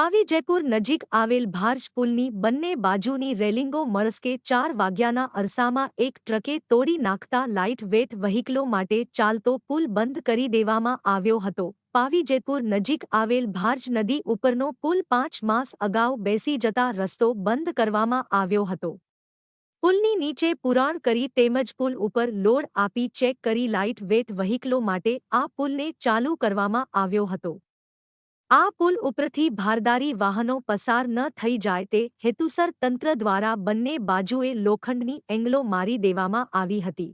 પાવી જયપુર નજીક આવેલ ભારજ પુલની બંને બાજુની રેલિંગો મળસ્કે ચાર વાગ્યાના અરસામાં એક ટ્રકે તોડી નાખતા લાઇટ વેટ વહીકલો માટે ચાલતો પુલ બંધ કરી દેવામાં આવ્યો હતો. પાવી જયપુર નજીક આવેલ ભારજ નદી ઉપરનો પુલ પાંચ માસ અગાઉ બેસી જતા રસ્તો બંધ કરવામાં આવ્યો હતો. પુલની નીચે પુરાણ કરી તેમજ પુલ ઉપર લોડ આપી ચેક કરી લાઇટ વેટ વહીકલો માટે આ પુલને ચાલુ કરવામાં આવ્યો હતો. આ પુલ ઉપરથી ભારદારી વાહનો પસાર ન થઈ જાય તે હેતુસર તંત્ર દ્વારા બંને બાજુએ લોખંડની એંગલો મારી દેવામાં આવી હતી.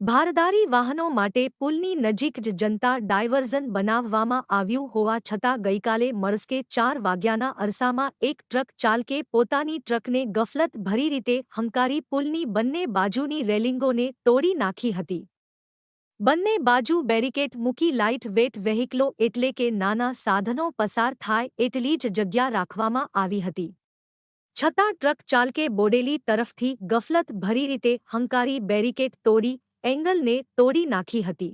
ભારદારી વાહનો માટે પુલની નજીક જ જનતા ડાયવર્ઝન બનાવવામાં આવ્યું હોવા છતાં ગઈકાલે મળસ્કે ચાર વાગ્યાના અરસામાં એક ટ્રક ચાલકે પોતાની ટ્રકને ગફલત ભરી રીતે હંકારી પુલની બંને બાજુની રેલિંગોને તોડી નાખી હતી. બંને બાજુ બેરિકેટ મૂકી લાઇટ વેટ વેહિકલો એટલે કે નાના સાધનો પસાર થાય એટલી જ જગ્યા રાખવામાં આવી હતી. છતાં ટ્રક ચાલકે બોડેલી તરફથી ગફલત ભરી રીતે હંકારી બેરિકેટ તોડી, એંગલને તોડી નાખી હતી.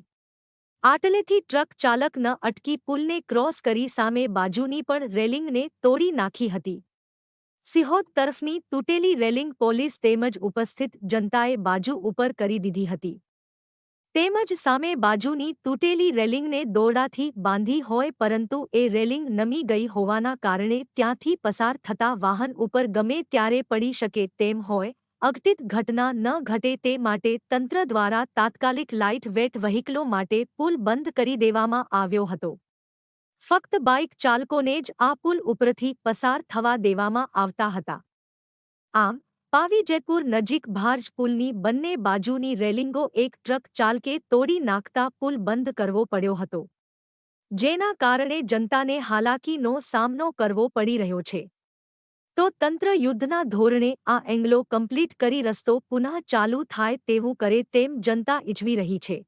આટલેથી ટ્રક ચાલક ન અટકી પુલને ક્રોસ કરી સામે બાજુની પણ રેલિંગને તોડી નાખી હતી. સિહોદ તરફની તૂટેલી રેલિંગ પોલીસ તેમજ ઉપસ્થિત જનતાએ બાજુ ઉપર કરી દીધી હતી. તેમજ સામે બાજુની તૂટેલી રેલિંગને દોરડાથી બાંધી હોય પરંતુ એ રેલિંગ નમી ગઈ હોવાના કારણે ત્યાંથી પસાર થતા વાહન ઉપર ગમે ત્યારે પડી શકે તેમ હોય અઘટિત ઘટના ન ઘટે તે માટે તંત્ર દ્વારા તાત્કાલિક લાઇટ વેટ વહીકલો માટે પુલ બંધ કરી દેવામાં આવ્યો હતો. ફક્ત બાઇક ચાલકોને જ આ પુલ ઉપરથી પસાર થવા દેવામાં આવતા હતા. આમ પાવી જયપુર નજીક ભારજ પુલની બંને બાજુની રેલિંગો એક ટ્રક ચાલકે તોડી નાખતા પુલ બંધ કરવો પડ્યો હતો. જેના કારણે જનતાને હાલાકીનો સામનો કરવો પડી રહ્યો છે. તો તંત્ર યુદ્ધના ધોરણે આ એંગલો કમ્પ્લીટ કરી રસ્તો પુનઃ ચાલુ થાય તેવું કરે તેમ જનતા ઇચ્છવી રહી છે.